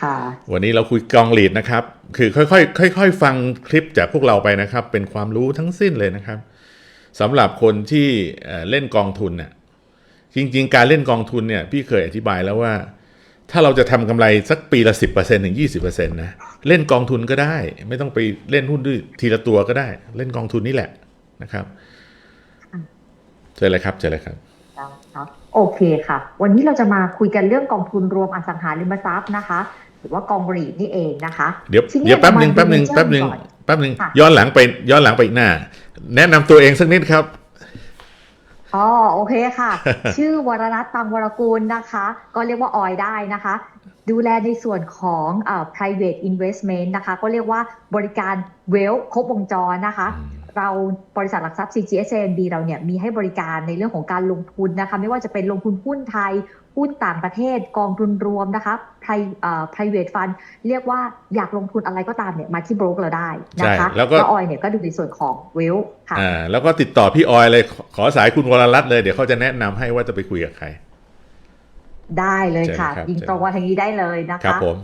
ค่ะ วันนี้เราคุยกองลีดนะครับ คือค่อยๆค่อยๆฟังคลิปจากพวกเราไปนะครับ เป็นความรู้ทั้งสิ้นเลยนะครับสำหรับคนที่เอ่อเล่นกองทุนเนี่ยจริง ๆ การเล่นกองทุนเนี่ยพี่เคยอธิบายแล้วว่า ถ้าเราจะทำกำไรสักปีละ 10%ถึง 20%นะเล่นกองทุนก็ได้ ไม่ต้องไปเล่นหุ้นด้วยทีละตัวก็ได้ เล่นกองทุนนี่แหละนะครับเจอเลยครับเจอเลยครับครับโอเคค่ะ วันนี้เราจะมาคุยกันเรื่องกองทุนรวมอสังหาริมทรัพย์นะคะห รือว่ากองรีดนี่เองนะคะเดี๋ยวทีนี้เดี๋ยวแป๊บหนึ่งเราแป๊บหนึ่งมาดูแป๊บหนึ่งก่อนแป๊บหนึ่งค่ะย้อนหลังไปย้อนหลังไปอีกหน้า แนะนำตัวเองสักนิดครับอ๋อโอเคค่ะ ชื่อวรรัตน์ตังวรกูลนะคะ ก็เรียกว่าออยได้นะคะ ดูแลในส่วนของเอ่อ private investment นะคะ ก็เรียกว่าบริการ wealth ครบวงจรนะคะเราบริษัทหลักทรัพย์ CGSNB เราเนี่ยมีให้บริการในเรื่องของการลงทุนนะคะ ไม่ว่าจะเป็นลงทุนหุ้นไทยหุ้นต่างประเทศกองทุนรวมนะคะ pri- เอ่อ private fund เรียกว่าอยากลงทุนอะไรก็ตามเนี่ยมาที่โบรกเราได้นะคะใช่แล้วก็ออยเนี่ยก็ดูในส่วนของ wealth ค่ะอ่าแล้วก็ติดต่อพี่ออยเลยขอขอสายคุณวรรัตน์เลย เดี๋ยวเขาจะแนะนำให้ว่าจะไปคุยกับใคร ได้เลยค่ะเชิญเลยครับยิงตรงมาทางนี้ได้เลยนะครัคะบผม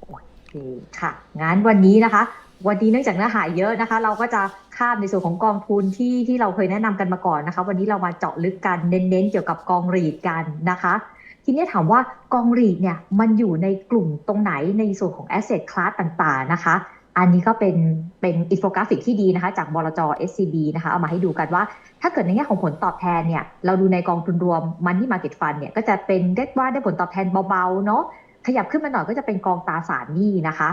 โอเคค่ะงั้นวันนี้นะคะวันนี้เนื่องจากเนื้อหาเยอะนะคะ เราก็จะข้ามในส่วนของกองทุนที่ที่เราเคยแนะนำกันมาก่อนนะคะ วันนี้เรามาเจาะลึกกันเน้นๆเกี่ยวกับกองรีดกันนะคะ ทีนี้ถามว่ากองรีดเนี่ยมันอยู่ในกลุ่มตรงไหนในส่วนของ asset class ต่างๆนะคะ อันนี้ก็เป็นเป็นอินโฟกราฟิกที่ดีนะคะ จากบลจ SCB นะคะเอามาให้ดูกันว่า ถ้าเกิดในแง่ของผลตอบแทนเนี่ยเราดูในกองทุนรวม Money Market Fund เนี่ยก็จะเป็นเรียกว่าได้ผลตอบแทนเบาๆเนาะขยับขึ้นมาหน่อยก็จะเป็นกองตราสารหนี้นะคะ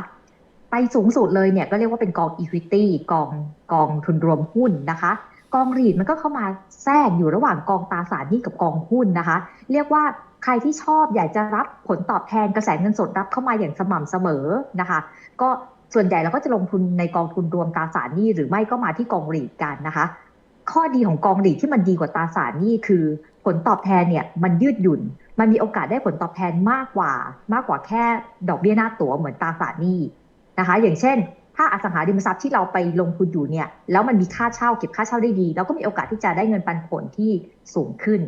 ไปสูงสุดเลยเนี่ยก็เรียกว่าเป็นกอง Equity กองกองทุนรวมหุ้นนะคะกองรีดมันก็เข้ามาแทรกอยู่ระหว่างกองตราสารหนี้กับกองหุ้นนะคะ เรียกว่า ครที่ชอบอยากจะรับผลตอบแทนกระแสเงินสดรับเข้ามาอย่างสม่ำเสมอนะคะ ก็ส่วนใหญ่เราก็จะลงทุนในกองทุนรวมตราสารหนี้หรือไม่ก็มาที่กองรีดกันนะคะ ข้อดีของกองรีดที่มันดีกว่าตราสารหนี้คือผลตอบแทนเนี่ยมันยืดหยุ่น มันมีโอกาสได้ผลตอบแทนมากกว่า มากกว่าแค่ดอกเบี้ยหน้าตั๋วเหมือนตราสารหนี้นะคะ อย่างเช่น ถ้าอสังหาริมทรัพย์ที่เราไปลงทุนอยู่เนี่ยแล้วมันมีค่าเช่าเก็บค่าเช่าได้ดี เราก็มีโอกาสที่จะได้เงินปันผลที่สูงขึ้น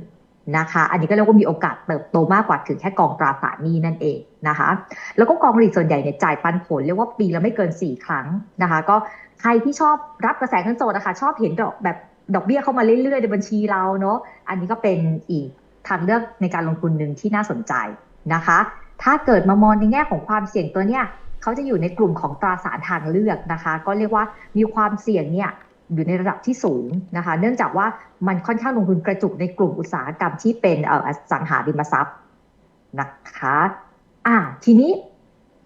นะคะ อันนี้ก็เรียกว่ามีโอกาสเติบโตมากกว่าถึงแค่กองตราสารหนี้นั่นเองนะคะ แล้วก็กองรีดส่วนใหญ่เนี่ยจ่ายปันผลเรียกว่าปีละไม่เกิน 4 ครั้งนะคะ ก็ใครที่ชอบรับกระแสเงินสดนะคะชอบเห็นดอกแบบดอกเบี้ยเข้ามาเรื่อยๆในบัญชีเราเนาะ อันนี้ก็เป็นอีกทางเลือกในการลงทุนหนึ่งที่น่าสนใจนะคะ ถ้าเกิดมามองในแง่ของความเสี่ยงตัวเนี้ยเขาจะอยู่ในกลุ่มของตราสารทางเลือกนะคะ ก็เรียกว่ามีความเสี่ยงเนี่ย อยู่ในระดับที่สูงนะคะ เนื่องจากว่ามันค่อนข้างลงทุนกระจุกในกลุ่มอุตสาหกรรมที่เป็นเอ่ออสังหาริมทรัพย์นะคะ อ่า ทีนี้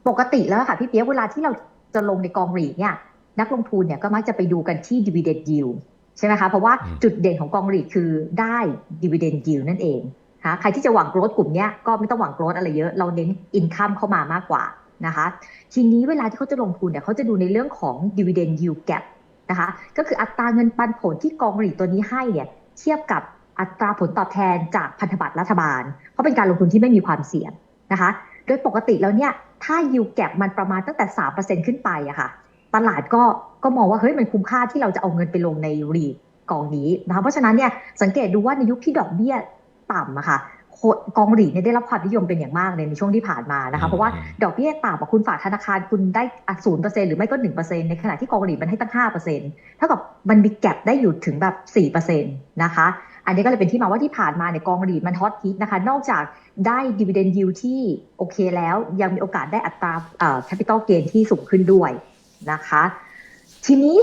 ปกติแล้วค่ะพี่เปียกเวลาที่เราจะลงในกองรีดเนี่ย นักลงทุนเนี่ยก็มักจะไปดูกันที่ dividend yield ใช่ไหมคะ เพราะว่าอืมจุดเด่นของกองรีดคือได้ dividend yield นั่นเองนะคะใครที่จะหวังโกรธกลุ่มเนี้ยก็ไม่ต้องหวังโกรธอะไรเยอะ เราเน้น income เข้ามามากกว่านะคะ ทีนี้เวลาที่เขาจะลงทุนเนี่ยเขาจะดูในเรื่องของ dividend yield gap นะคะ ก็คืออัตราเงินปันผลที่กองรีตัวนี้ให้เนี่ยเทียบกับอัตราผลตอบแทนจากพันธบัตรรัฐบาล เพราะเป็นการลงทุนที่ไม่มีความเสี่ยงนะคะ โดยปกติแล้วเนี่ยถ้า yield gap มันประมาณตั้งแต่3%ขึ้นไปอะค่ะ ตลาดก็ก็มองว่าเฮ้ยมันคุ้มค่าที่เราจะเอาเงินไปลงในรีกองนี้นะคะเพราะฉะนั้นเนี่ยสังเกตดูว่าในยุคที่ดอกเบี้ยต่ำอะค่ะ กองรีดเนี่ยได้รับความนิยมเป็นอย่างมากเลยในช่วงที่ผ่านมานะคะ เพราะว่าดอกเบี้ยต่ำอะคุณฝากธนาคารคุณได้ศูนย์เปอร์เซ็นหรือไม่ก็หนึ่งเปอร์เซ็นในขณะที่กองหลีมันให้ตั้งห้าเปอร์เซ็นเท่ากับมันมีแก็บได้อยู่ถึงแบบสี่เปอร์เซ็นตนะคะ อันนี้ก็เลยเป็นที่มาว่าที่ผ่านมาเนี่ยกองหลีมันฮอตฮิตนะคะ นอกจากได้ดีเวเดนยิวที่โอเคแล้ว ยังมีโอกาสได้อัตราเอ่อแคปิตอลเกนที่สูงขึ้นด้วยนะคะ ทีนี้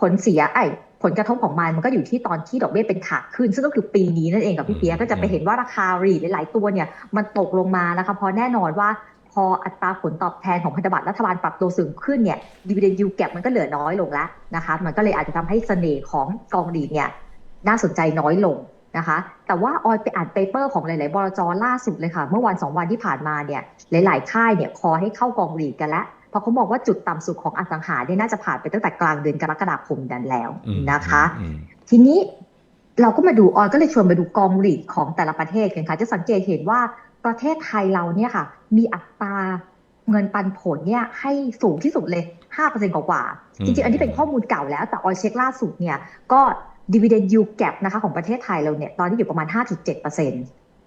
ผลเสียไอ้ ผลกระทบของมันมันก็อยู่ที่ตอนที่ดอกเบี้ยเป็นขาขึ้น ซึ่งก็คือปีนี้นั่นเองกับพี่เปียก็จะไปเห็นว่าราคารีดหลาย ๆ ตัวเนี่ยมันตกลงมานะคะเพราะแน่นอนว่าพออัตราผลตอบแทนของพันธบัตรรัฐบาลปรับตัวสูงขึ้นเนี่ยดีเวเดนยูแกมันก็เหลือน้อยลงแล้วนะคะมันก็เลยอาจจะทำให้เสน่ห์ของกองดีดเนี่ยน่าสนใจน้อยลงนะคะ แต่ว่าออยไปอ่านเปเปอร์ของหลาย ๆ บลจล่าสุดเลยค่ะ เมื่อวันสองวันที่ผ่านมาเนี่ยหลาย ๆ ค่ายเนี่ยคอให้เข้ากองรีดกันแล้ว เพราะเขาบอกว่าจุดต่ำสุดของอสังหาเนี่ยน่าจะผ่านไปตั้งแต่กลางเดือนกรกฎาคมนั้นแล้วอืมนะคะอืมทีนี้เราก็มาดูออยก็เลยชวนมาดูกองรีดของแต่ละประเทศกันค่ะ จะสังเกตเห็นว่าประเทศไทยเราเนี่ยค่ะ มีอัตราเงินปันผลเนี่ยให้สูงที่สุดเลย 5%กว่าๆอืมจริงๆ อันนี้เป็นข้อมูลเก่าแล้ว แต่ออยเช็คล่าสุดเนี่ย ก็ dividend yield gap นะคะของประเทศไทยเราเนี่ย ตอนนี้อยู่ประมาณ 5.7%น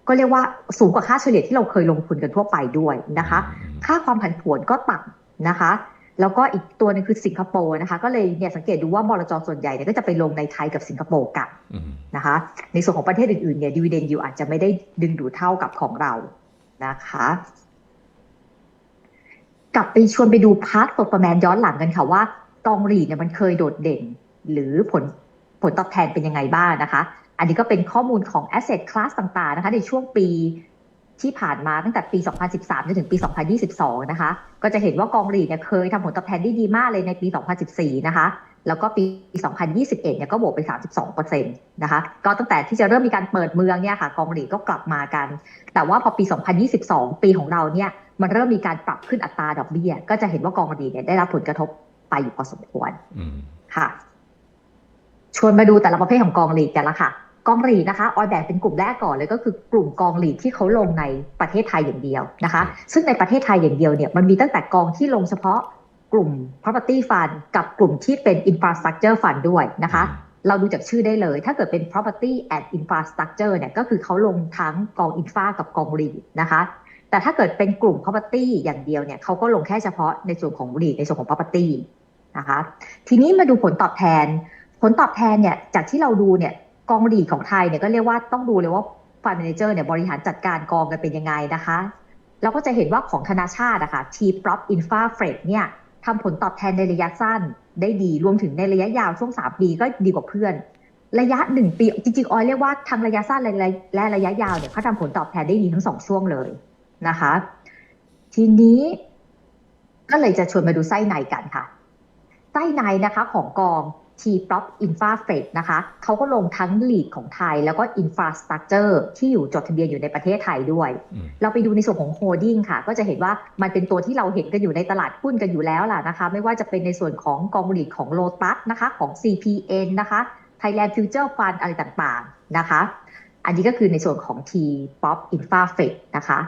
ก็เรียกว่าสูงกว่าค่าเฉลี่ยที่เราเคยลงทุนกันทั่วไปด้วยนะคะ ค่าความผันผวนก็ต่ำ นะคะแล้วก็อีกตัวหนึงคือสิงคโปร์นะคะก็เลยเนี่ยสังเกตดูว่าบลจส่วนใหญ่เนี่ยก็จะไปลงในไทยกับสิงคโปร์กันอืมนะคะในส่วนของประเทศอื่นๆเนี่ยดีเวเดนยูอาจจะไม่ได้ดึงดูดเท่ากับของเรานะคะ กลับไปชวนไปดูพาร์ทตัวประแมนย้อนหลังกันค่ะว่ากองหลีดเนี่ยมันเคยโดดเด่น หรือผลผลตอบแทนเป็นยังไงบ้างนะคะ อันนี้ก็เป็นข้อมูลของ asset class ต่างๆนะคะในช่วงปี ที่ผ่านมาตั้งแต่ปี 2013 จนถึงปี 2022 นะคะ ก็จะเห็นว่ากองหลีดเนี่ยเคยทำผลตอบแทนได้ดีมากเลยในปี 2014 นะคะ แล้วก็ปี 2021 เนี่ยก็บวกไป 32%นะคะ ก็ตั้งแต่ที่จะเริ่มมีการเปิดเมืองเนี่ยค่ะ กองหลีดก็กลับมากัน แต่ว่าพอปี 2022 ปีของเราเนี่ย มันเริ่มมีการปรับขึ้นอัตราดอกเบี้ย ก็จะเห็นว่ากองหลีดเนี่ยได้รับผลกระทบไปอยู่พอสมควรอืมค่ะ ชวนมาดูแต่ละประเภทของกองหลีดกันละค่ะ กองหลีดนะคะออยแบ่งเป็นกลุ่มแรกก่อนเลยก็คือกลุ่มกองหลีดที่เขาลงในประเทศไทยอย่างเดียวนะคะ ซึ่งในประเทศไทยอย่างเดียวเนี่ยมันมีตั้งแต่กองที่ลงเฉพาะกลุ่ม property fund กับกลุ่มที่เป็น infrastructure fund ด้วยนะคะ เราดูจากชื่อได้เลย ถ้าเกิดเป็น property and infrastructure เนี่ยก็คือเขาลงทั้งกองอินฟากับกองรีนะคะแต่ถ้าเกิดเป็นกลุ่ม property อย่างเดียวเนี่ยเขาก็ลงแค่เฉพาะในส่วนของรีในส่วนของ property นะคะ ทีนี้มาดูผลตอบแทน ผลตอบแทนเนี่ยจากที่เราดูเนี่ย กองรีของไทยเนี่ยก็เรียกว่าต้องดูเลยว่า fund manager เนี่ยบริหารจัดการกองกันเป็นยังไงนะคะเราก็จะเห็นว่าของธนาชาติอะค่ะ T Prop Infra Fred เนี่ยทำผลตอบแทนในระยะสั้นได้ดีรวมถึงในระยะยาวช่วง 3 ปีก็ดีกว่าเพื่อน ระยะ 1 ปี จริงๆออยเรียกว่าทั้งระยะสั้นและระยะและระยะยาวเนี่ยเขาทำผลตอบแทนได้ดีทั้งสองช่วงเลยนะคะ ทีนี้ก็เลยจะชวนมาดูไส้ในกันค่ะ ไส้ในนะคะของกอง T Prop Infra Fed นะคะเขาก็ลงทั้ง lead ของไทย แล้วก็ infrastructure ที่อยู่จดทะเบียนอยู่ในประเทศไทยด้วยอืมเราไปดูในส่วนของโฮดดิ้งค่ะ ก็จะเห็นว่ามันเป็นตัวที่เราเห็นกันอยู่ในตลาดหุ้นกันอยู่แล้วล่ะนะคะ ไม่ว่าจะเป็นในส่วนของกองหลีดของโลตัสนะคะของ CPN นะคะ Thailand Future Fund อะไรต่างๆนะคะ อันนี้ก็คือในส่วนของ T Pop Infra Fed นะคะ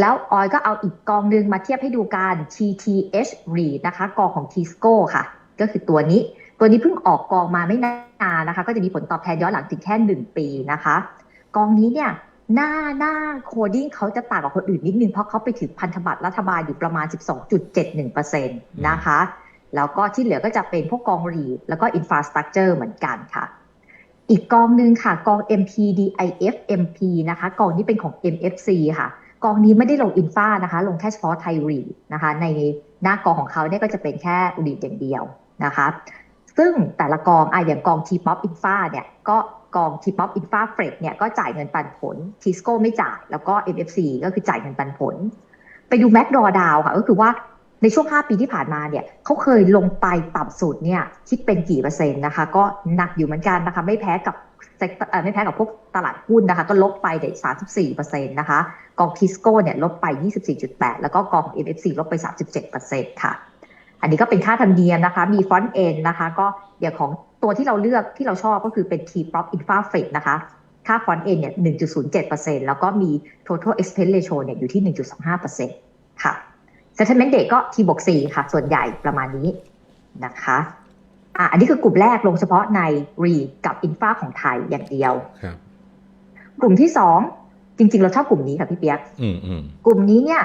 แล้วออยก็เอาอีกกองหนึ่งมาเทียบให้ดูกัน TTH REIT นะคะ กองของ Tisco ค่ะ ก็คือตัวนี้ ตัวนี้เพิ่งออกกองมาไม่นานนะคะ ก็จะมีผลตอบแทนย้อนหลังถึงแค่หนึ่งปีนะคะ กองนี้เนี่ยหน้าหน้าโคดิ้งเขาจะต่างกับคนอื่นนิดนึงเพราะเขาไปถือพันธบัตรรัฐบาลอยู่ประมาณ 12.71%นะคะ แล้วก็ที่เหลือก็จะเป็นพวกกองรีแล้วก็อินฟราสตรักเจอร์เหมือนกันค่ะ อีกกองหนึ่งค่ะ กอง MPDIF MP นะคะ กองนี้เป็นของ MFC ค่ะ กองนี้ไม่ได้ลงอินฟานะคะ ลงแค่เฉพาะไทยรีนะคะ ในหน้ากองของเขาเนี่ยก็จะเป็นแค่รีดอย่างเดียวนะคะ ซึ่งแต่ละกองอะอย่างกอง T-POP Infra เนี่ยก็กอง T-POP Infra Fred เนี่ยก็จ่ายเงินปันผล Tisco ไม่จ่าย แล้วก็ MFC ก็คือจ่ายเงินปันผล ไปดู Mac Drawdown ค่ะ ก็คือว่าในช่วง 5 ปีที่ผ่านมาเนี่ยเขาเคยลงไปต่ำสุดเนี่ยคิดเป็นกี่เปอร์เซ็นต์นะคะ ก็หนักอยู่เหมือนกันนะคะ ไม่แพ้กับไม่แพ้กับพวกตลาดหุ้นนะคะ ก็ลบไปเด็34เปอร์เซ็นต์นะคะ กอง Tisco เนี่ยลบไป 24.8 แล้วก็กอง MFC ลบไป 37เปอร์เซ็นต์ค่ะ อันนี้ก็เป็นค่าธรรมเนียมนะคะ มีฟอนต์เอ็นนะคะ ก็เดี๋ยวของตัวที่เราเลือกที่เราชอบก็คือเป็น T Prop Infra Fed นะคะ ค่าฟอนต์เอ็นเนี่ย 1.07%แล้วก็มี total expense ratio เนี่ยอยู่ที่ 1.25%ค่ะ settlement date ก็ T บวก4ค่ะ ส่วนใหญ่ประมาณนี้นะคะอะอันนี้คือกลุ่มแรกลงเฉพาะใน REIT กับ Infra ของไทยอย่างเดียวครับกลุ่มที่2จริง ๆ เราชอบกลุ่มนี้ค่ะพี่เปียกอืมอืมกลุ่มนี้เนี่ย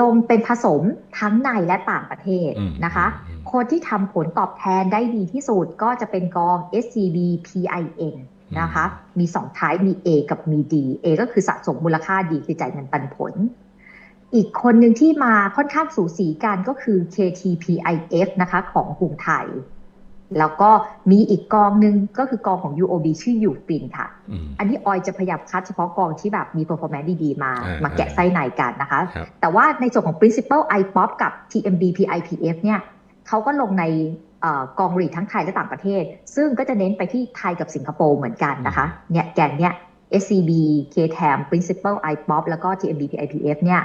ลงเป็นผสมทั้งในและต่างประเทศอืมนะคะอืมคนที่ทำผลตอบแทนได้ดีที่สุดก็จะเป็นกอง SCB PIN นะคะ มี2ท้ายมี A กับมี D A ก็คือสะสมมูลค่าดีคือจ่ายเงินปันผล อีกคนหนึ่งที่มาค่อนข้างสูสีกันก็คือ KTPIF นะคะของกรุงไทย แล้วก็มีอีกกองหนึ่งก็คือกองของ UOB ชื่อยูฟินค่ะอืมอันนี้ออยจะพยายามคัดเฉพาะกองที่แบบมี performance ดีๆ มาอ่ามาแกะไส้ในกันนะคะครับแต่ว่าในส่วนของ principal IPOP กับ TMB PIPF เนี่ยเขาก็ลงในเอ่อกองรีดทั้งไทยและต่างประเทศ ซึ่งก็จะเน้นไปที่ไทยกับสิงคโปร์เหมือนกันนะคะ เนี่ยแกนเนี่ย SCB KTAM Principal IPOP แล้วก็ TMB PIPF เนี่ย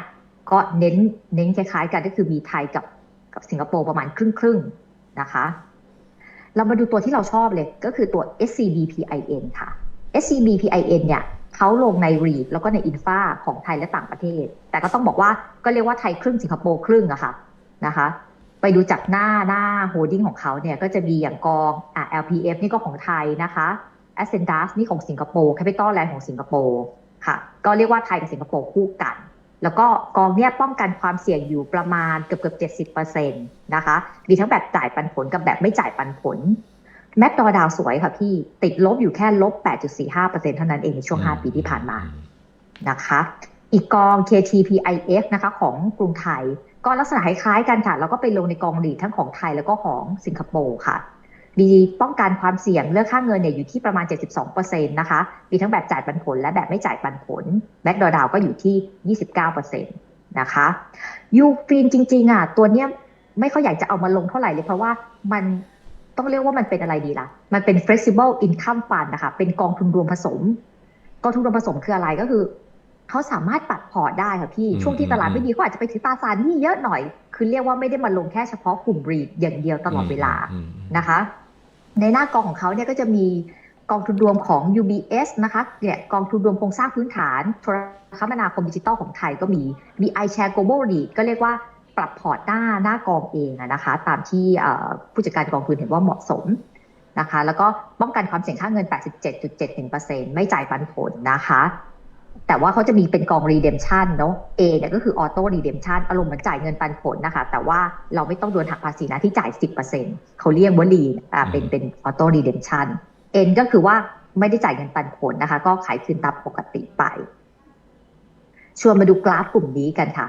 ก็เน้นเน้นคล้ายๆกันก็คือมีไทยกับกับสิงคโปร์ประมาณครึ่งๆนะคะ เรามาดูตัวที่เราชอบเลยก็คือตัว SCB PIN ค่ะ SCB PIN เนี่ยเขาลงใน REIT แล้วก็ใน Infa ของไทยและต่างประเทศ แต่ก็ต้องบอกว่าก็เรียกว่าไทยครึ่งสิงคโปร์ครึ่งอะค่ะนะคะ ไปดูจากหน้าหน้าโฮดดิ้งของเขาเนี่ยก็จะมีอย่างกองอ่า LPF นี่ก็ของไทยนะคะ Ascendas นี่ของสิงคโปร์ Capital Land ของสิงคโปร์ค่ะ ก็เรียกว่าไทยกับสิงคโปร์คู่กัน แล้วก็กองเนี้ยป้องกันความเสี่ยงอยู่ประมาณเกือบเกือบเจ็ดสิบเปอร์เซ็นต์นะคะมีทั้งแบบจ่ายปันผลกับแบบไม่จ่ายปันผล แม d ดอดาวสวยค่ะพี่ติดลบอยู่แค่ลบ 8.45%เท่านั้นเองในช่วง 5 ปีที่ผ่านมานะคะ อีกกอง KTPIF นะคะของกรุงไทย ก็ลักษณะคล้ายๆกันค่ะ แล้วก็ไปลงในกองหลีดทั้งของไทยแล้วก็ของสิงคโปร์ค่ะ มีป้องกันความเสี่ยงเลือกค่าเงินเนี่ยอยู่ที่ประมาณ 72%นะคะ มีทั้งแบบจ่ายปันผล และแบบไม่จ่ายปันผลแบ็กดอดาวก็อยู่ที่ 29%นะคะยูฟินจริงๆอะตัวเนี้ยไม่ค่อยอยากจะเอามาลงเท่าไหร่เลยเพราะว่ามันต้องเรียกว่ามันเป็นอะไรดีล่ะ มันเป็น flexible income fund นะคะ เป็นกองทุนรวมผสม กองทุนรวมผสมคืออะไรก็คือ เขาสามารถปรับพอร์ตได้ค่ะพี่อืมช่วงที่ตลาดไม่ดีเขาอาจจะไปถือตราสารหนี้เยอะหน่อย คือเรียกว่าไม่ได้มาลงแค่เฉพาะกลุ่มรีดอย่างเดียวตลอดเวลาอืมนะคะ ในหน้ากองของเขาเนี่ยก็จะมีกองทุนรวมของ UBS นะคะเนี่ยกองทุนรวมโครงสร้างพื้นฐานโทรคมนาคมดิจิตอลของไทยก็มีมี iShare Global REIT ก็เรียกว่าปรับพอร์ตหน้าหน้ากองเองนะคะ ตามที่ผู้จัดการกองทุนเห็นว่าเหมาะสมนะคะ แล้วก็ป้องกันความเสี่ยงค่าเงิน 87.71%ไม่จ่ายปันผลนะคะ แต่ว่าเขาจะมีเป็นกอง redemption เนอะ A เนี่ยก็คือ auto redemption อารมณ์เหมือนจ่ายเงินปันผลนะคะ แต่ว่าเราไม่ต้องโดนหักภาษีนะที่จ่าย 10%เขาเรียกว่า lean อ่าเป็นเป็น auto redemption N ก็คือว่าไม่ได้จ่ายเงินปันผลนะคะ ก็ขายคืนตามปกติไป ชวนมาดูกราฟกลุ่มนี้กันค่ะ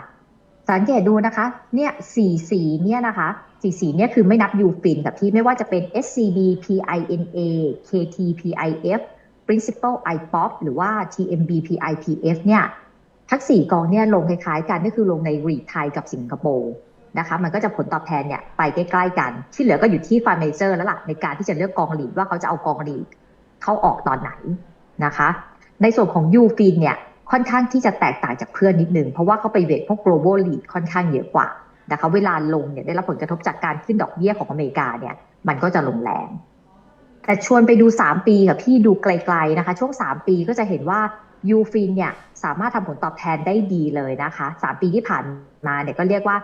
สังเกตดูนะคะ เนี่ยสีสีเนี่ยนะคะสีสีเนี่ยคือไม่นับยูฟินกับที่ไม่ว่าจะเป็น SCB PINA KT PIF Principal IPOP หรือว่า TMB PIPF เนี่ยทั้งสี่กองเนี่ยลงคล้ายๆกันก็คือลงในรีไทยกับสิงคโปร์นะคะมันก็จะผลตอบแทนเนี่ยไปใกล้ๆกัน ที่เหลือก็อยู่ที่ฟาร์มเมเจอร์แล้วล่ะในการที่จะเลือกกองหลีดว่าเขาจะเอากองหลีดเข้าออกตอนไหนนะคะ ในส่วนของยูฟินเนี่ยค่อนข้างที่จะแตกต่างจากเพื่อนนิดนึง เพราะว่าเขาไปเวทพวก global lead ค่อนข้างเยอะกว่านะคะเวลาลงเนี่ยได้รับผลกระทบจากการขึ้นดอกเบี้ยของอเมริกาเนี่ยมันก็จะลงแรง แต่ชวนไปดู 3 ปีกับพี่ดูไกลๆนะคะ ช่วง 3 ปีก็จะเห็นว่ายูฟินเนี่ยสามารถทำผลตอบแทนได้ดีเลยนะคะ 3 ปีที่ผ่านมาเนี่ยก็เรียกว่า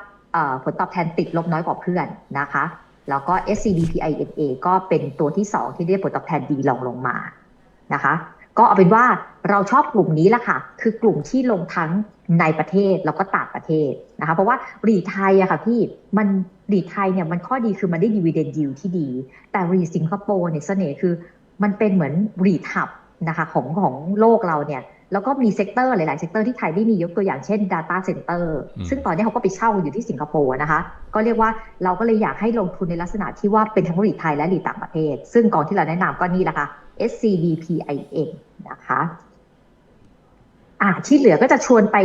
ผลตอบแทนติดลบน้อยกว่าเพื่อนนะคะ แล้วก็ SCBPINA ก็เป็นตัวที่ 2 ที่ได้ผลตอบแทนดีรองลงมานะคะ ก็เอาเป็นว่าเราชอบกลุ่มนี้แหละค่ะ คือกลุ่มที่ลงทั้งในประเทศแล้วก็ต่างประเทศนะคะ เพราะว่ารีไทยอะค่ะพี่มันรีไทยเนี่ยมันข้อดีคือมันได้ดีเวเดนยิวที่ดี แต่รีสิงคโปร์เนี่ยเสน่ห์คือมันเป็นเหมือนรีทับนะคะของของโลกเราเนี่ยแล้วก็มีเซกเตอร์หลาย ๆ เซกเตอร์ที่ไทยไม่มียกตัวอย่างเช่น Data Center อืมซึ่งตอนนี้เขาก็ไปเช่าอยู่ที่สิงคโปร์นะคะ ก็เรียกว่าเราก็เลยอยากให้ลงทุนในลักษณะที่ว่าเป็นทั้งรีไทยและรีต่างประเทศ ซึ่งกองที่เราแนะนำก็นี่แหละค่ะ SCBPIN นะคะอ่าที่เหลือก็จะชวนไป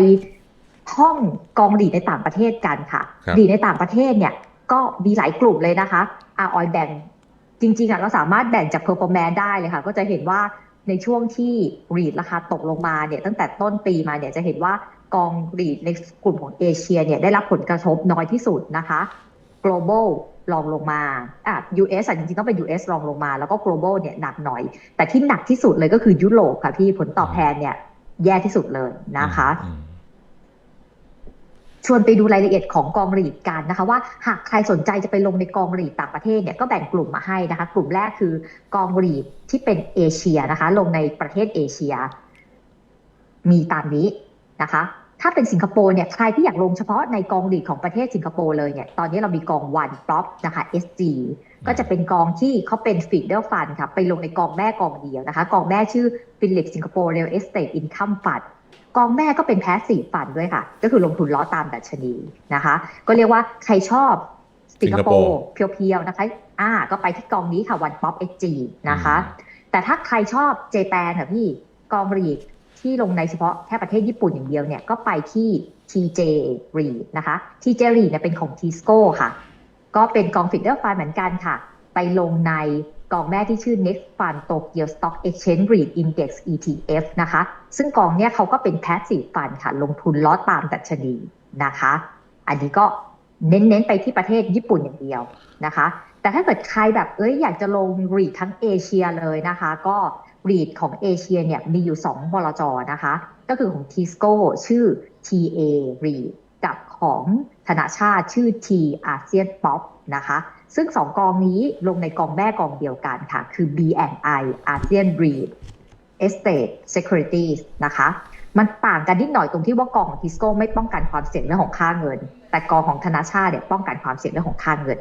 ห้องกองดีดในต่างประเทศกันค่ะครับดีดในต่างประเทศเนี่ย ก็มีหลายกลุ่มเลยนะคะอาออยแบ่งจริงๆอะเราสามารถแบ่งจาก performance ได้เลยค่ะ ก็จะเห็นว่าในช่วงที่รีดราคาตกลงมาเนี่ยตั้งแต่ต้นปีมาเนี่ยจะเห็นว่ากองรีดในกลุ่มของเอเชียเนี่ยได้รับผลกระทบน้อยที่สุดนะคะ global รองลงมาอะ US อะจริงๆ ต้องเป็น US รองลงมา แล้วก็ global เนี่ยหนักหน่อย แต่ที่หนักที่สุดเลยก็คือยุโรปค่ะพี่ผลตอบแทนเนี่ย แย่ที่สุดเลยนะคะอืมชวนไปดูรายละเอียดของกองหลีดกันนะคะ ว่าหากใครสนใจจะไปลงในกองหลีดต่างประเทศเนี่ยก็แบ่งกลุ่มมาให้นะคะ กลุ่มแรกคือกองหลีดที่เป็นเอเชียนะคะ ลงในประเทศเอเชีย มีตามนี้นะคะ ถ้าเป็นสิงคโปร์เนี่ยใครที่อยากลงเฉพาะในกองหลีดของประเทศสิงคโปร์เลยเนี่ยตอนนี้เรามีกองวันป๊อปนะคะ SG ก็จะเป็นกองที่เขาเป็นฟีดเดอร์ฟันค่ะไปลงในกองแม่กองเดียวนะคะ กองแม่ชื่อ Philip Singapore Real Estate Income Fund กองแม่ก็เป็นแพสซีฟฟันด้วยค่ะ ก็คือลงทุนล้อตามดัชนีนะคะ ก็เรียกว่าใครชอบสิงคโปร์เพียวๆนะคะอ่าก็ไปที่กองนี้ค่ะวันป๊อปเอ็กจีนะคะ แต่ถ้าใครชอบเจแปนค่ะพี่กองรีด ที่ลงในเฉพาะแค่ประเทศญี่ปุ่นอย่างเดียวเนี่ยก็ไปที่ TJRE นะคะ TJRE เนี่ยเป็นของ Tisco ค่ะ ก็เป็นกองฟิดเดอร์ฟันเหมือนกันค่ะ ไปลงในกองแม่ที่ชื่อ Next Fund Tokyo Stock Exchange REIT Index ETF นะคะ ซึ่งกองเนี้ยเขาก็เป็น Passive Fund ค่ะ ลงทุนล้อตามดัชนีนะคะ อันนี้ก็เน้นๆไปที่ประเทศญี่ปุ่นอย่างเดียวนะคะ แต่ถ้าเกิดใครแบบเอ้ยอยากจะลงรีดทั้งเอเชียเลยนะคะ ก็ รีดของเอเชียเนี่ยมีอยู่ 2 บลจนะคะ ก็คือของ Tisco ชื่อ TA REIT กับของธนาชาติชื่อ T ASEAN POP นะคะ ซึ่งสองกองนี้ลงในกองแม่กองเดียวกันค่ะ คือ B&I ASEAN REIT Estate Securities นะคะ มันต่างกันนิดหน่อยตรงที่ว่ากองของทิสโก้ไม่ป้องกันความเสี่ยงเรื่องของค่าเงิน แต่กองของธนาชาติเนี่ยป้องกันความเสี่ยงเรื่องของค่าเงิน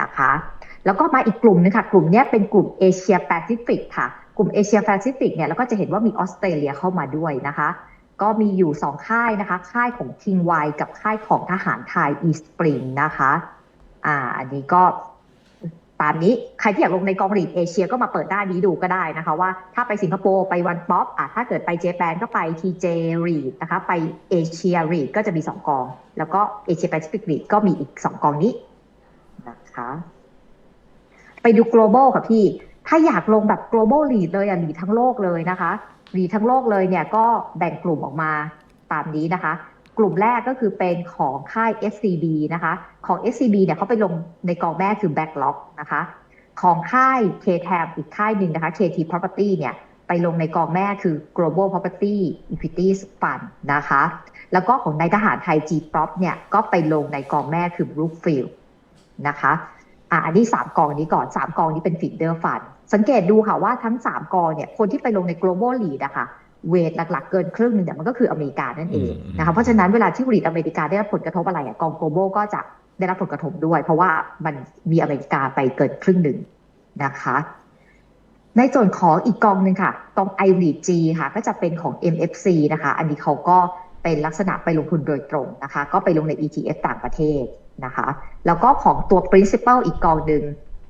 นะคะ แล้วก็มาอีกกลุ่มนึงค่ะ กลุ่มนี้เป็นกลุ่มเอเชียแปซิฟิกค่ะ กลุ่มเอเชียแปซิฟิกเนี่ยเราก็จะเห็นว่ามีออสเตรเลียเข้ามาด้วยนะคะ ก็มีอยู่สองค่ายนะคะ ค่ายของคิงไวกับค่ายของทหารไทยอีสปริงนะคะอ่าอันนี้ก็ตามนี้ใครที่อยากลงในกองหลีดเอเชียก็มาเปิดด้านนี้ดูก็ได้นะคะว่าถ้าไปสิงคโปร์ไปวันป๊อปอะถ้าเกิดไปเจแปนก็ไปทีเจรีดนะคะไปเอเชียรีดก็จะมีสองกอง แล้วก็เอเชียแปซิฟิกรีดก็มีอีกสองกองนี้นะคะไปดู global ค่ะพี่ ถ้าอยากลงแบบ global lead เลยอะ lead ทั้งโลกเลยนะคะ lead ทั้งโลกเลยเนี่ยก็แบ่งกลุ่มออกมาตามนี้นะคะ กลุ่มแรกก็คือเป็นของค่าย SCB นะคะ ของ SCB เนี่ยเขาไปลงในกองแม่คือ backlog นะคะ ของค่าย KTAM อีกค่ายหนึ่งนะคะ KT Property เนี่ยไปลงในกองแม่คือ Global Property Equities Fund นะคะ แล้วก็ของนายทหารไทย G-Prop เนี่ยก็ไปลงในกองแม่คือ Brookfield นะคะอะอันนี้สามกองนี้ก่อนสามกองนี้เป็นฟีดเดอร์ฟัน สังเกตดูค่ะว่าทั้งสามกองเนี่ยคนที่ไปลงใน global lead อะค่ะเวทหลัก ๆ เกินครึ่งหนึ่งเนี่ยมันก็คืออเมริกานั่นเองอืมนะคะเพราะฉะนั้นเวลาที่ลีดอเมริกาได้รับผลกระทบอะไรอะกอง global ก็จะได้รับผลกระทบด้วย เพราะว่ามันมีอเมริกาไปเกินครึ่งหนึ่งนะคะ ในส่วนของอีกกองหนึ่งค่ะกอง i r e G ค่ะ ก็จะเป็นของ MFC นะคะ อันนี้เขาก็เป็นลักษณะไปลงทุนโดยตรงนะคะ ก็ไปลงใน ETF ต่างประเทศนะคะ แล้วก็ของตัว principal อีกกองหนึ่ง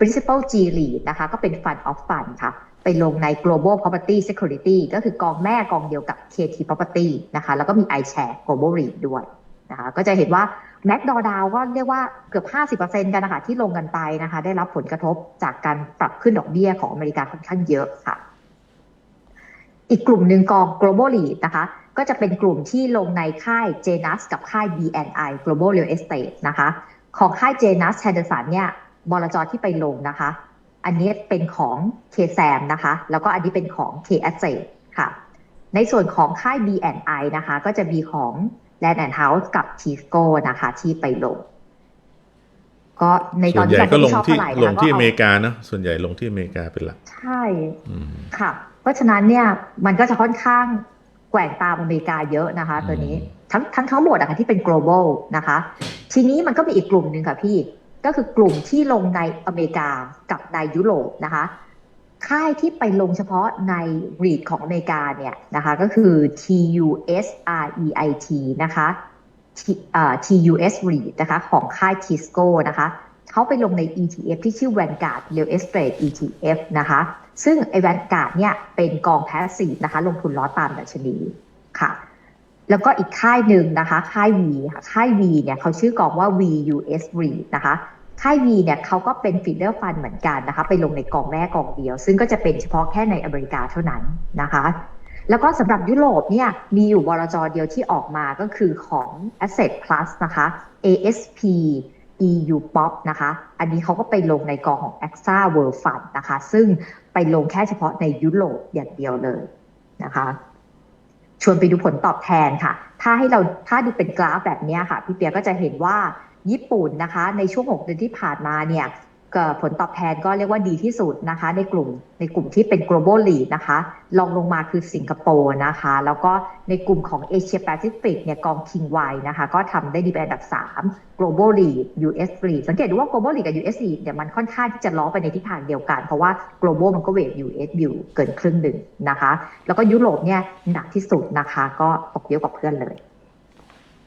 principal G lead นะคะก็เป็น fund of fund ค่ะ ไปลงใน global property security ก็คือกองแม่กองเดียวกับ KT property นะคะ แล้วก็มี iShare global REIT ด้วยนะคะก็จะเห็นว่าแม็กดอดาวก็เรียกว่าเกือบ 50%กันนะคะที่ลงกันไปนะคะ ได้รับผลกระทบจากการปรับขึ้นดอกเบี้ยของอเมริกาค่อนข้างเยอะค่ะ อีกกลุ่มหนึ่งกอง global lead นะคะก็จะเป็นกลุ่มที่ลงในค่าย JNUS กับค่าย BNI Global Real Estate นะคะ ของค่าย JNUS Henderson เนี่ย บลจที่ไปลงนะคะ อันนี้เป็นของ KSAM นะคะ แล้วก็อันนี้เป็นของ K Asset ค่ะ ในส่วนของค่าย BNI นะคะ ก็จะมีของ Land and House กับ Tisco นะคะ ที่ไปลง ก็ในตส่อวนนที่ใหญ่เราก็ลไม่งชอบที่เท่าไหร่ลนะงก็ที่อเอาเมริกาเนอะส่วนใหญ่ลงที่อเมริกาเป็นหลัก ใช่อืมค่ะ เพราะฉะนั้นเนี่ยมันก็จะค่อนข้างแกว่งตามอเมริกาเยอะนะคะ ตัวนี้อืมทั้งทั้งทั้งหมดอะค่ะที่เป็น global นะคะ ทีนี้มันก็มีอีกกลุ่มหนึ่งค่ะพี่ ก็คือกลุ่มที่ลงในอเมริกากับในยุโรปนะคะค่ายที่ไปลงเฉพาะใน REIT ของอเมริกาเนี่ยนะคะก็คือ TUSREIT นะคะ TUS REIT นะคะของค่าย Tisco นะคะเขาไปลงใน ETF ที่ชื่อ Vanguard Real Estate ETF นะคะ ซึ่งไอ้ Vanguard เนี่ยเป็นกอง passive นะคะ ลงทุนล้อตามดัชนีค่ะ แล้วก็อีกค่ายหนึ่งนะคะ ค่าย V ค่ะค่าย V เนี่ยเขาชื่อกองว่า VUS REIT นะคะค่าย V เนี่ยเขาก็เป็น feeder fund เหมือนกันนะคะ ไปลงในกองแม่กองเดียว ซึ่งก็จะเป็นเฉพาะแค่ในอเมริกาเท่านั้นนะคะ แล้วก็สำหรับยุโรปเนี่ยมีอยู่บลจเดียวที่ออกมาก็คือของ Asset Plus นะคะ ASP EU POP นะคะ อันนี้เขาก็ไปลงในกองของ AXA World Fund นะคะ ซึ่งไปลงแค่เฉพาะในยุโรปอย่างเดียวเลยนะคะ ชวนไปดูผลตอบแทนค่ะ ถ้าให้เราถ้าดูเป็นกราฟแบบนี้ค่ะ พี่เปียก็จะเห็นว่าญี่ปุ่นนะคะ ในช่วง 6 เดือนที่ผ่านมาเนี่ย ผลตอบแทนก็เรียกว่าดีที่สุดนะคะ ในกลุ่มในกลุ่มที่เป็น global lead นะคะลองลงมาคือสิงคโปร์นะคะ แล้วก็ในกลุ่มของเอเชียแปซิฟิกเนี่ยกอง King Y นะคะ ก็ทำได้ดีเป็นอันดับ 3 global lead US lead สังเกตดูว่า global lead กับ US lead เนี่ยมันค่อนข้างที่จะล้อไปในทิศทางเดียวกัน เพราะว่า global มันก็เวท US อยู่เกินครึ่งหนึ่งนะคะ แล้วก็ยุโรปเนี่ยหนักที่สุดนะคะ ก็ตกเยอะกว่าเพื่อนเลย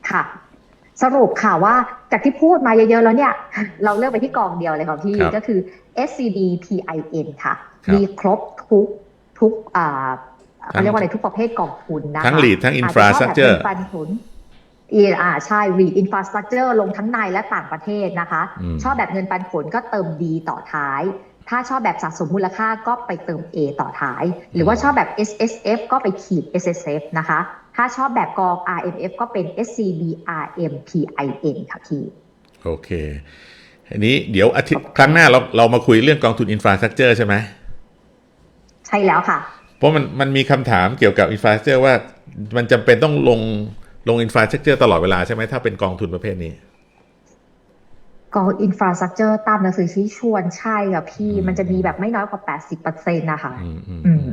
ค่ะ สรุปค่ะว่าจากที่พูดมาเยอะๆแล้วเนี่ย เราเลือกไปที่กองเดียวเลยค่ะพี่ครับก็คือ SCB PIN ค่ะครับมีครบทุกทุกอ่าทั้งเขาเรียกว่าอะไรทุกประเภทกองทุนนะคะทั้ง lead ทั้งอาจจะชอบแบบ infrastructure เป็นปันผลอีอ่าใช่ read infrastructure ลงทั้งในและต่างประเทศนะคะอืมชอบแบบเงินปันผลก็เติม D ต่อท้าย ถ้าชอบแบบสะสมมูลค่าก็ไปเติม A ต่อท้าย หรือว่าชอบแบบ S S F ก็ไปขีด S S F นะคะ ถ้าชอบแบบกอง R M F ก็เป็น S C B R M P I N ค่ะพี่ โอเค อันนี้เดี๋ยวอาทิตย์ครั้งหน้าเราเรามาคุยเรื่องกองทุนอินฟราสตรักเจอร์ใช่ไหม ใช่แล้วค่ะ เพราะมันมันมีคำถามเกี่ยวกับอินฟราสตรักเจอร์ว่ามันจำเป็นต้องลงลงอินฟราสตรักเจอร์ตลอดเวลาใช่ไหมถ้าเป็นกองทุนประเภทนี้ กอง infrastructure ตามหนังสือชี้ชวนใช่ค่ะพี่อืมมันจะมีแบบไม่น้อยกว่า 80%นะคะอืมอืมอืม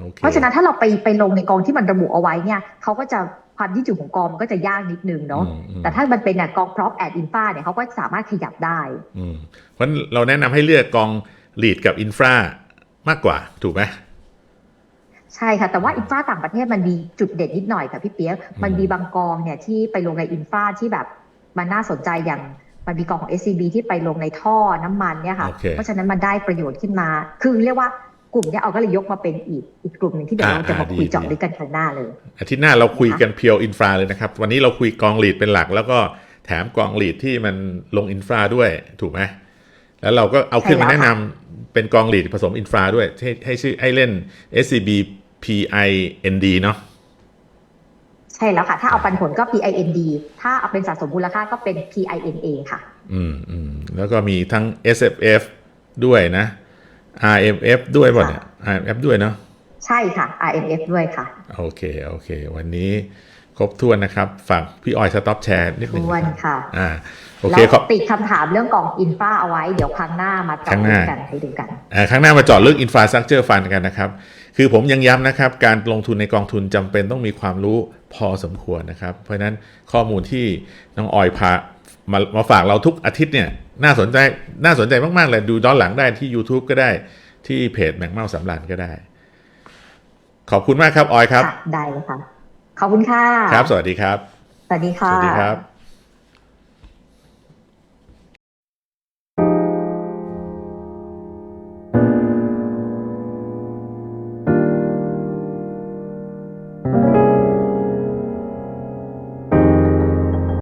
โอเคเพราะฉะนั้นถ้าเราไปไปลงในกองที่มันระบุเอาไว้เนี่ยเขาก็จะความยืดหยุ่นของกองมันก็จะยากนิดนึงเนาะอืมอืมแต่ถ้ามันเป็นเนี่ยกองพร็อพแอดอินฟาเนี่ยเขาก็สามารถขยับได้อืมเพราะฉะนั้นเราแนะนำให้เลือกกองลีดกับอินฟรามากกว่าถูกไหมใช่ค่ะ แต่ว่าอินฟาต่างประเทศมันมีจุดเด่นนิดหน่อยค่ะพี่เปียกมันมีบางกองเนี่ยที่ไปลงในอินฟาที่แบบมันน่าสนใจอย่าง มันมีกองของ SCB ที่ไปลงในท่อน้ำมันเนี่ยค่ะโอเคเพราะฉะนั้นมันได้ประโยชน์ขึ้นมา คือเรียกว่ากลุ่มเนี้ยเอาก็เลยยกมาเป็นอีกอีกกลุ่มหนึ่งที่เดี๋ยวเราจะมาคุยเจาะลึกกันข้างหน้าเลย อาทิตย์หน้าเราคุยกันเพียวอินฟราเลยนะครับ วันนี้เราคุยกองลีดเป็นหลัก แล้วก็แถมกองลีดที่มันลงอินฟราด้วยถูกไหมแล้วเราก็เอาขึ้นมาใช่แล้แนะวนำค่ะเป็นกองลีดผสมอินฟราด้วยให้ให้ชื่อให้เล่น SCB PIND เนาะ ใช่แล้วค่ะ ถ้าเอาปันผลก็ PIND ถ้าเอาเป็นสะสมมูลค่าก็เป็น PINA ค่ะ อืมอืมแล้วก็มีทั้ง SFF ด้วยนะ RMF ด้วยป่ะเนี่ย RMF ด้วยเนาะใช่ค่ะ RMF ด้วยค่ะ โอเค โอเค วันนี้ครบถ้วนนะครับ ฝากพี่ออยสต็อปแชร์นิดหนึ่งทวนนะครับค่ะ อ่า โอแล้เควขอบติดคำถามเรื่องกองอินฟาเอาไว้ เดี๋ยวครั้งหน้ามาเจาะครั้งหลึน้ากกันให้ดูกันอ่าครั้งหน้ามาเจาะลึก Infrastructure Fund กันนะครับ คือผมยังย้ำนะครับ การลงทุนในกองทุนจำเป็นต้องมีความรู้ พอสมควรนะครับ เพราะฉะนั้นข้อมูลที่น้องออยพามามาฝากเราทุกอาทิตย์เนี่ยน่าสนใจน่าสนใจมาก ๆ เลยดูย้อนหลังได้ที่ YouTube ก็ได้ที่เพจแมงเมาสำรานก็ได้ ขอบคุณมากครับออยครับค่ะได้เลยค่ะ ขอบคุณค่ะ ครับ สวัสดีครับ สวัสดีสค่ะวัสดีครับ